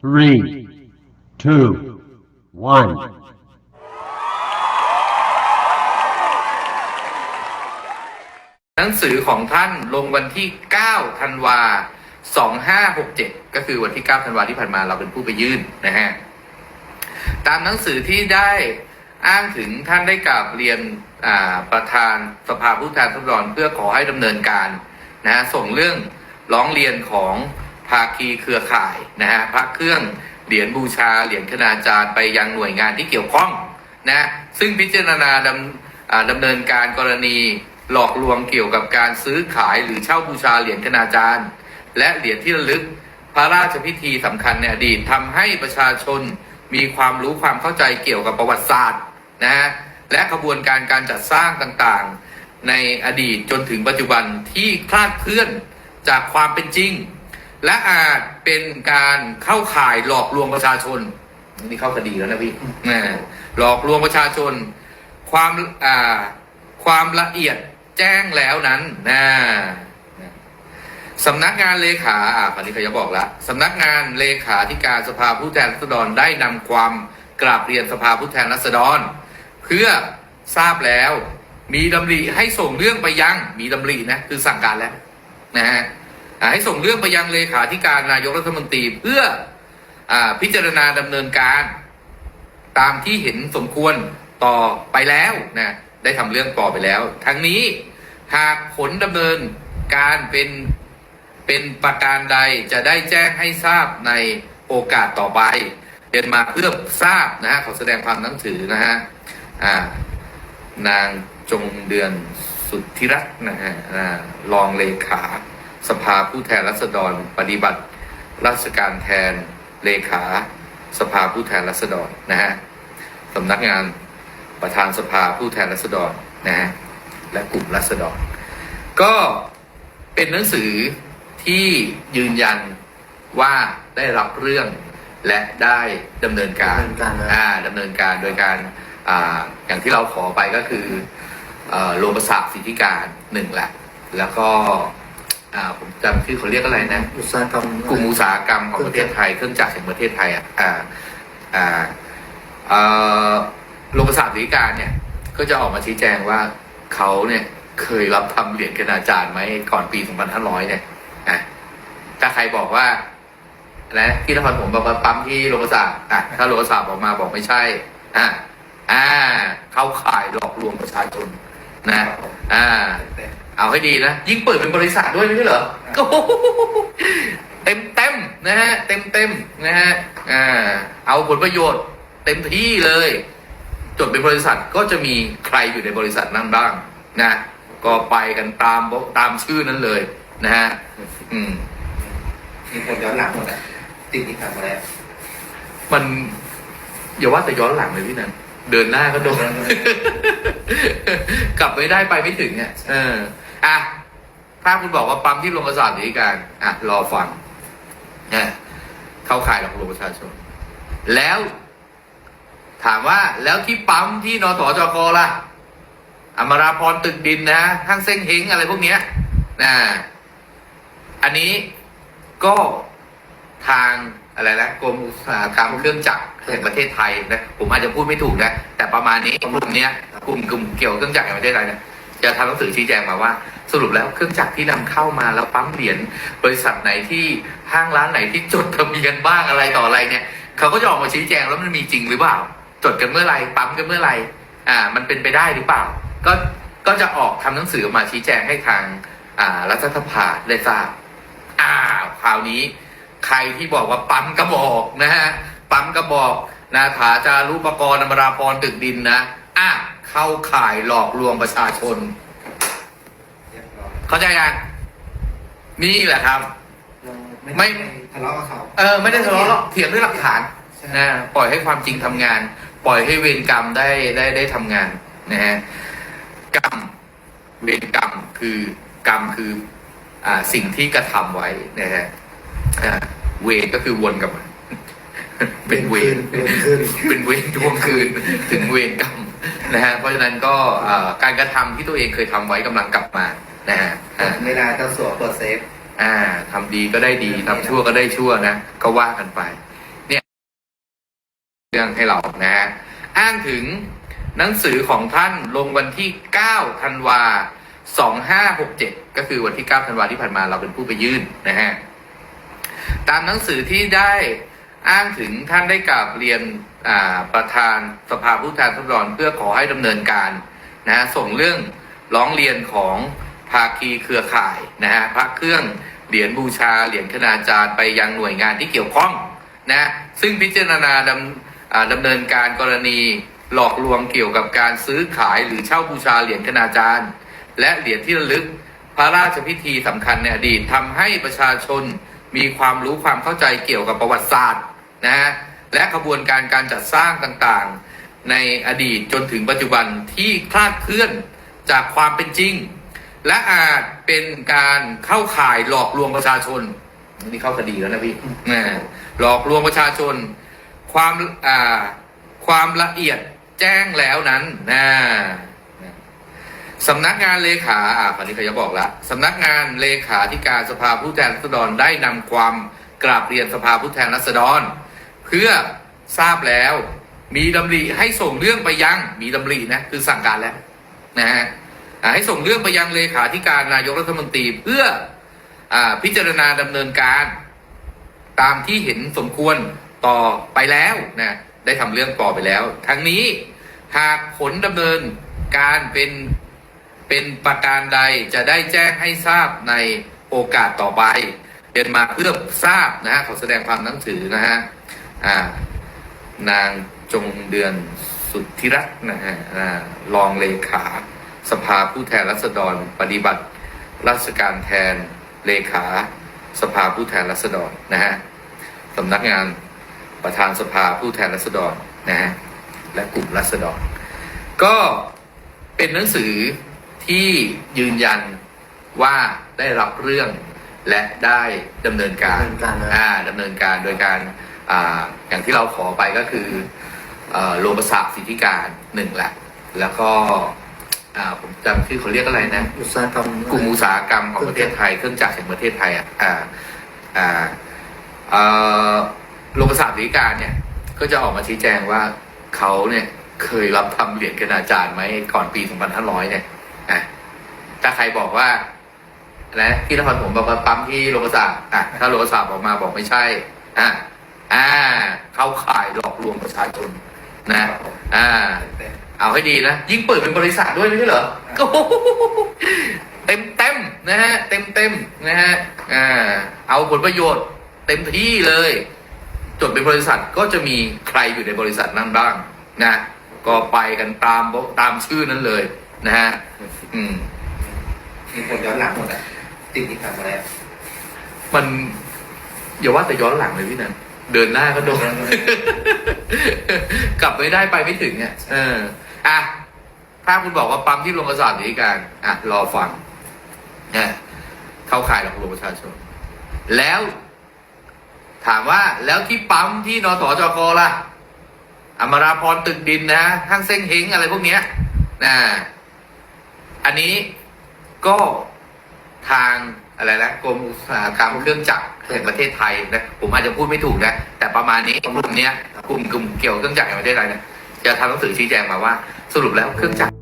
Three, two, one. หนังสือของท่านลงวันที่ 9 ธันวา 2567 ก็คือวันที่ 9 ธันวาที่ผ่านมาเราเป็นผู้ไปยื่นนะฮะ ตามหนังสือที่ได้อ้างถึงท่านได้กราบเรียนประธานสภาผู้แทนราษฎรเพื่อขอให้ดำเนินการนะฮะส่งเรื่องร้องเรียนของ ภาคีเครือข่ายนะฮะพระเครื่องเหรียญบูชาเหรียญคณาจารย์ไปยังหน่วยงานที่เกี่ยวข้องนะซึ่งพิจารณาดำดำเนินการกรณีหลอกลวงเกี่ยวกับการซื้อขายหรือเช่าบูชาเหรียญคณาจารย์ และเหรียญที่ระลึกพระราชพิธีสำคัญในอดีตทำให้ประชาชนมีความรู้ความเข้าใจเกี่ยวกับประวัติศาสตร์นะฮะและกระบวนการการจัดสร้างต่างๆ ในอดีตจนถึงปัจจุบันที่คลาดเคลื่อนจากความเป็นจริง และอาจเป็นการเข้าข่ายหลอกลวงประชาชน นี่เข้าคดีแล้วนะพี่นะหลอกลวงประชาชน ความอ่าความละเอียดแจ้งแล้วนั้นนะสำนักงานเลขาอ่าคราวนี้เขาจะบอกละสำนักงานเลขาธิการสภาผู้แทนราษฎรได้นำความกราบเรียนสภาผู้แทนราษฎร เพื่อทราบแล้ว มีดำริให้ส่งเรื่องไปยัง มีดำรินะ คือสั่งการแล้วนะฮะอ่า ให้ส่งเรื่องไปยังเลขาธิการนายกรัฐมนตรีเพื่ออพิจารณาดำเนินการ ตามที่เห็นสมควรต่อไปแล้วนะได้ทำเรื่องต่อไปแล้ว ทั้งนี้หากผลดำเนินการเป็นเป็นประการใดจะได้แจ้งให้ทราบในโอกาสต่อไปเดินมาเพื่อทราบนะฮะขอแสดงความนังสือนะฮะอ่านางจงเดือนสุทธิรัตน์นะฮะรองเลขา สภาผู้แทนราษฎร ปฏิบัติ ราชการแทนเลขาสภาผู้แทนราษฎรนะฮะสำนักงานประธานสภาผู้แทนราษฎรนะฮะและกลุ่มราษฎร ก็เป็นหนังสือที่ยืนยันว่าได้รับเรื่องและได้ดำเนินการดำเนินการนะอ่าดำเนินการโดยการอ่าอย่างที่เราขอไปก็คือเอ่อโลประสาทสิทธิการหนึ่งแหละแล้วก็ อ่าผมจำชื่อเขาเรียกอะไรนะ อุตสาหกรรมกลุ่มอุตสาหกรรมของประเทศไทยเครื่องจักรแห่งประเทศไทยอะอ่าอ่าเอ่อโรงประสาทธิการเนี่ย ก็จะออกมาชี้แจงว่าเขาเนี่ยเคยรับทำเหรียญคณาจารย์ไหมก่อนปี 2500 เนี่ยอะถ้าใครบอกว่าอะไรนะที่นครผมบอกว่าปั๊มที่โรงประสาทอะถ้าโรงประสาทบอกมาบอกไม่ใช่อะอ่า เข้าข่ายหลอกลวงประชาชนนะ อ่า เอาให้ดีนะ ยิ่งเปิดเป็นบริษัทด้วยไม่ใช่เหรอโอ้โหเต็มเต็มๆนะฮะ เต็มเต็มๆนะฮะอ่าเอาผลประโยชน์ เต็มที่เลย จดเป็นบริษัทก็จะมีใครอยู่ในบริษัทนั้นบ้างนะก็ไปกันตามตามชื่อนั้นเลย นะฮะอืมมีคนย้อนหลังหมดอะติดที่ผ่านมาแล้วมันอย่าว่าแต่ย้อนหลังเลยพี่นันเดินหน้าก็โดน กลับไม่ได้ไปไม่ถึงเนี่ยเออ อะถ้าคุณบอกว่าปั๊มที่โรงประสาทธิการอะรอฟังนะเข้าข่ายหลอกลวงประชาชน แล้ว ถามว่าแล้วที่ปั๊มที่นสจกล่ะ อมราพรตึกดินนะห้างเซ้งเฮงอะไรพวกเนี้ยนะอันนี้ก็ทางอะไรนะกรมอุตสาหกรรมเครื่องจักรแห่งประเทศไทยนะผมอาจจะพูดไม่ถูกนะแต่ประมาณนี้กลุ่มเนี้ยกลุ่มกลุ่มเกี่ยวเครื่องจักรแห่งประเทศไทยเนี่ย จะทำหนังสือชี้แจงมาว่า สรุปแล้วเครื่องจักรที่นำเข้ามาแล้วปั๊มเหรียญบริษัทไหนที่ห้างร้านไหนที่จดทะเบียนบ้างอะไรต่ออะไรเนี่ยเขาก็จะออกมาชี้แจงแล้วมันมีจริงหรือเปล่า จดกันเมื่อไรปั๊มกันเมื่อไรอ่ามันเป็นไปได้หรือเปล่า ก็ก็จะออกทำหนังสือออกมาชี้แจงให้ทางอ่ารัฐสภาได้ทราบอ้าคราวนี้ใครที่บอกว่าปั๊มกระบอกนะฮะปั๊มกระบอกนาถาจารุปกรณ์อมราพรตึกดินนะอะ เข้าข่ายหลอกลวงประชาชนเรียบร้อยเข้าใจยังนี่แหละครับ ไม่ทะเลาะกับเขาเออ ไม่ได้ทะเลาะหรอกเถียงด้วยหลักฐานใช่นะปล่อยให้ความจริงทำงาน ปล่อยให้เวรกรรมได้ได้ได้ทำงานนะฮะกรรมเวรกรรมคือกรรมคืออ่าสิ่งที่กระทำไว้นะฮะอ่าเวรก็คือวนกลับมา เป็นเวรเวรขึ้นเป็นเวรทวงคืนถึงเวรกรรมนะฮะเพราะฉะนั้นก็อ่าการกระทำที่ตัวเองเคยทำไว้กำลังกลับมานะฮะอ่าไม่ได้เจ้าสัวเปิดเซฟอ่าทำดีก็ได้ดีทำชั่วก็ได้ชั่วนะก็ว่ากันไป เนี่ยเรื่องให้เรานะฮะอ้างถึงหนังสือของท่านลงวันที่9ธันวา2567 ก็คือวันที่9ธันวาที่ผ่านมาเราเป็นผู้ไปยื่นนะฮะตามหนังสือที่ได้ อ้างถึงท่านได้กราบเรียนประธานสภาผู้แทนราษฎรเพื่อขอให้ดำเนินการนะฮะส่งเรื่องร้องเรียนของภาคีเครือข่ายนะฮะพระเครื่องเหรียญบูชาเหรียญคณาจารย์ไปยังหน่วยงานที่เกี่ยวข้องนะซึ่งพิจารณาดำดำเนินการกรณีหลอกลวงเกี่ยวกับการซื้อขายหรือเช่าบูชาเหรียญคณาจารย์ และเหรียญที่ระลึกพระราชพิธีสำคัญในอดีตทำให้ประชาชน มีความรู้ความเข้าใจเกี่ยวกับประวัติศาสตร์นะฮะและขบวนการการจัดสร้างต่างๆ ในอดีตจนถึงปัจจุบันที่คลาดเคลื่อนจากความเป็นจริง และอาจเป็นการเข้าข่ายหลอกลวงประชาชนนี่เข้าคดีแล้วนะพี่หลอกลวงประชาชน ความความละเอียดแจ้งแล้วนั้นนะ สำนักงานเลขาอ่าคนนี้เขาจะบอกแล้วสำนักงานเลขาธิการสภาผู้แทนราษฎรได้นำความกราบเรียนสภาผู้แทนราษฎร เพื่อทราบแล้ว มีดำริให้ส่งเรื่องไปยังมีดำรินะคือสั่งการแล้วนะฮะให้ส่งเรื่องไปยังเลขาธิการนายกรัฐมนตรีเพื่ออาพิจารณาดำเนินการ ตามที่เห็นสมควรต่อไปแล้วนะได้ทำเรื่องต่อไปแล้ว ทั้งนี้หากผลดำเนินการเป็น เป็นประการใดจะได้แจ้งให้ทราบในโอกาสต่อไปเดินมาเพื่อทราบนะฮะขอแสดงความนังสือนะฮะอ่านางจงเดือนสุทธิรัตน์นะฮะอ่ารองเลขาสภาผู้แทนราษฎรปฏิบัติ ราชการแทนเลขาสภาผู้แทนราษฎรนะฮะสำนักงานประธานสภาผู้แทนราษฎรนะฮะและกลุ่มราษฎรก็เป็นหนังสือ ที่ยืนยันว่าได้รับเรื่องและได้ดำเนินการดำเนินการนะ อ่าดำเนินการโดยการอ่าอย่างที่เราขอไปก็คือเอ่อโรงประสาทสิทธิการหนึ่งแหละ แล้วก็อ่าผมจำชื่อเขาเรียกอะไรนะ อุตสาหกรรมกลุ่มอุตสาหกรรมของประเทศไทยเครื่องจักรแห่งประเทศไทยอะอ่าอ่าเอ่อโรงประสาทธิการเนี่ย ก็จะออกมาชี้แจงว่าเขาเนี่ยเคยรับทำเหรียญคณาจารย์ไหมก่อนปี 2500 เนี่ย อะถ้าใครบอกว่านะที่นครผมบอกว่าปั๊มที่โรงประสาทอะถ้าโรงประสาทบอกมาบอกไม่ใช่ อะอ่า เข้าข่ายหลอกลวงประชาชนนะ อ่า เอาให้ดีนะ ยิ่งเปิดเป็นบริษัทด้วยไม่ใช่เหรอเต็มเต็มนะฮะ เต็มเต็มนะฮะ อ่า เอาผลประโยชน์ เต็มที่เลย จดเป็นบริษัทก็จะมีใครอยู่ในบริษัทนั้นบ้างนะ ก็ไปกันตามตามชื่อนั้นเลย นะฮะอืมมีคนย้อนหลังหมดอะติดที่ผ่านมาแล้วมันอย่าว่าแต่ย้อนหลังเลยพี่นันเดินหน้าก็โดน กลับไม่ได้ไปไม่ถึงเนี่ยเอออะถ้าคุณบอกว่าปั๊มที่โรงกระสาทธิการอะรอฟังนะเข้าข่ายหลอกลวงประชาชน แล้ว ถามว่าแล้วที่ปั๊มที่นสจกล่ะอมราพรตึกดินนะห้างเซ้งเฮงอะไรพวกเนี้ยนะ อันนี้ก็ทางอะไรนะกรมอุตสาหกรรมเครื่องจักรแห่งประเทศไทยนะผมอาจจะพูดไม่ถูกนะแต่ประมาณนี้กลุ่มเนี้ยกลุ่มกลุ่มเกี่ยวเครื่องจักรแห่งประเทศไทยเนี่ยจะทำหนังสือชี้แจงมาว่าสรุปแล้วเครื่องจักร